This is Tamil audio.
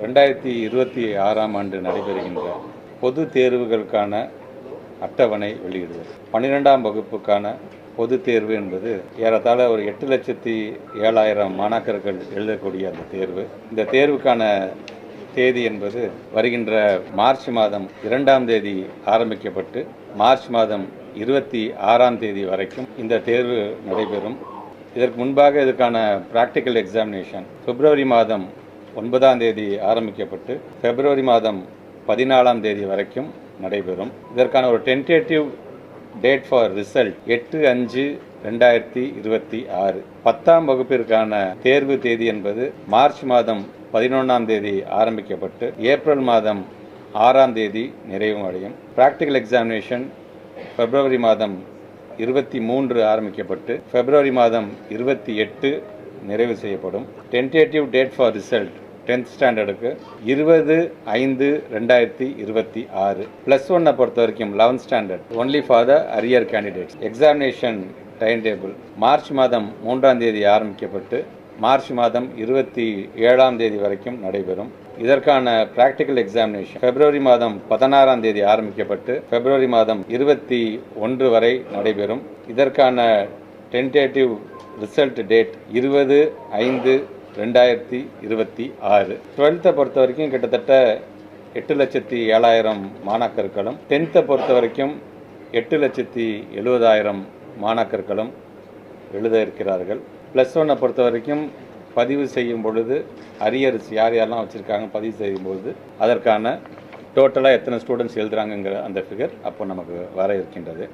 ரெண்டாயிரத்தி இருபத்தி ஆறாம் ஆண்டு நடைபெறுகின்ற பொது தேர்வுகளுக்கான அட்டவணை வெளியிடுவது பன்னிரெண்டாம் வகுப்புக்கான பொது தேர்வு என்பது ஏறத்தாழ ஒரு எட்டு லட்சத்தி ஏழாயிரம் மாணாக்கர்கள் எழுதக்கூடிய அந்த தேர்வு. இந்த தேர்வுக்கான தேதி என்பது வருகின்ற மார்ச் மாதம் இரண்டாம் தேதி ஆரம்பிக்கப்பட்டு மார்ச் மாதம் இருபத்தி ஆறாம் தேதி வரைக்கும் இந்த தேர்வு நடைபெறும். இதற்கு முன்பாக இதுக்கான ப்ராக்டிக்கல் எக்ஸாமினேஷன் பிப்ரவரி மாதம் ஒன்பதாம் தேதி ஆரம்பிக்கப்பட்டு பிப்ரவரி மாதம் பதினாலாம் தேதி வரைக்கும் நடைபெறும். இதற்கான ஒரு டென்டேட்டிவ் டேட் ஃபார் ரிசல்ட் எட்டு அஞ்சு ரெண்டாயிரத்தி இருபத்தி ஆறு. பத்தாம் வகுப்பிற்கான தேர்வு தேதி என்பது மார்ச் மாதம் பதினொன்றாம் தேதி ஆரம்பிக்கப்பட்டு ஏப்ரல் மாதம் ஆறாம் தேதி நிறைவு அடையும். ப்ராக்டிக்கல் எக்ஸாமினேஷன் பிப்ரவரி மாதம் இருபத்தி மூன்று ஆரம்பிக்கப்பட்டு பிப்ரவரி மாதம் இருபத்தி எட்டு நிறைவு செய்யப்படும். Tentative date for result tenth ஸ்டாண்டர்டுக்கு இருபது ஐந்து ரெண்டாயிரத்தி இருபத்தி ஆறு. ப்ளஸ் ஒன்னை பொறுத்த வரைக்கும் eleventh standard only for the arrear candidates examination time table March மாதம் மூன்றாம் தேதி ஆரம்பிக்கப்பட்டு மார்ச் மாதம் இருபத்தி ஏழாம் தேதி வரைக்கும் நடைபெறும். இதற்கான பிராக்டிக்கல் எக்ஸாமினேஷன் பிப்ரவரி மாதம் பதினாறாம் தேதி ஆரம்பிக்கப்பட்டு பிப்ரவரி மாதம் இருபத்தி ஒன்று வரை நடைபெறும். இதற்கான டென்டேட்டிவ் ரிசல்ட் டேட் இருபது ஐந்து ரெண்டாயிரத்தி இருபத்தி ஆறு. டுவெல்த்தை பொறுத்த வரைக்கும் கிட்டத்தட்ட எட்டு லட்சத்தி ஏழாயிரம் மாணாக்கர்களும் டென்த்தை பொறுத்த வரைக்கும் எட்டு லட்சத்தி எழுபதாயிரம் மாணாக்கர்களும் எழுத இருக்கிறார்கள். ப்ளஸ் ஒன்னை பொறுத்த வரைக்கும் பதிவு செய்யும் பொழுது அரியர்ஸ் யார் யாரெல்லாம் வச்சுருக்காங்க பதிவு செய்யும் பொழுது அதற்கான டோட்டலாக எத்தனை ஸ்டூடெண்ட்ஸ் எழுதுறாங்கங்கிற அந்த ஃபிகர் அப்போ நமக்கு வர இருக்கின்றது.